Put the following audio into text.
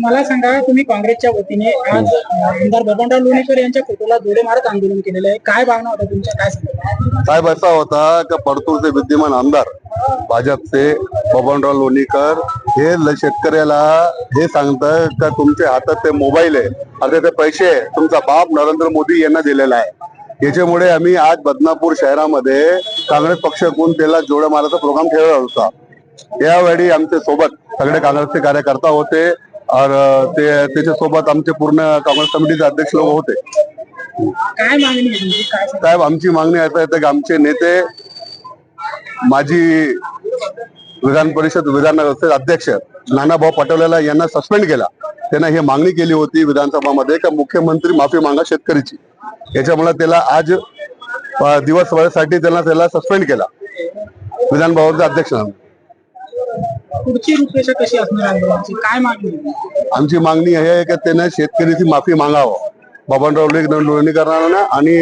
मला सांगा तुम्ही काँग्रेसच्या वतीने आज आमदार बबनराव लोणीकर यांच्या फोटोला जोडे मारत आंदोलन केलेलं आहे. काय भावना होता तुमच्या? काय सांगा? साहेब असा होता का परतूरचे विद्यमान आमदार भाजपचे बबनराव लोणीकर हे शेतकऱ्याला हे सांगतं का तुमच्या हातात ते मोबाईल आहे आता ते पैसे तुमचा बाप नरेंद्र मोदी यांना दिलेला आहे. याच्यामुळे आम्ही आज बदनापूर शहरामध्ये काँग्रेस पक्षाकडून त्याला जोड्या मारायचा प्रोग्राम ठेवला होता. यावेळी आमच्यासोबत सगळे काँग्रेसचे कार्यकर्ता होते ते त्याच्या सोबत आमचे पूर्ण काँग्रेस कमिटीचे अध्यक्ष लोक होते. काय मागणी साहेब आमची मागणी आहे की आमचे नेते माजी विधान परिषद विधान अध्यक्ष नानाभाऊ पटोलेला यांना सस्पेंड केला. त्यांना ही मागणी केली होती विधानसभामध्ये का मुख्यमंत्री माफी मागा शेतकरीची. याच्यामुळे त्याला आज दिवसभरासाठी त्यांना त्याला सस्पेंड केला. विधान भवनचा अध्यक्ष पुढची रूपरेषा कशी असणार आंदोलनाची काय मागणी आमची मागणी हे आहे की त्याने शेतकरीची माफी मागावं. बबनराव लोणीकरांना आणि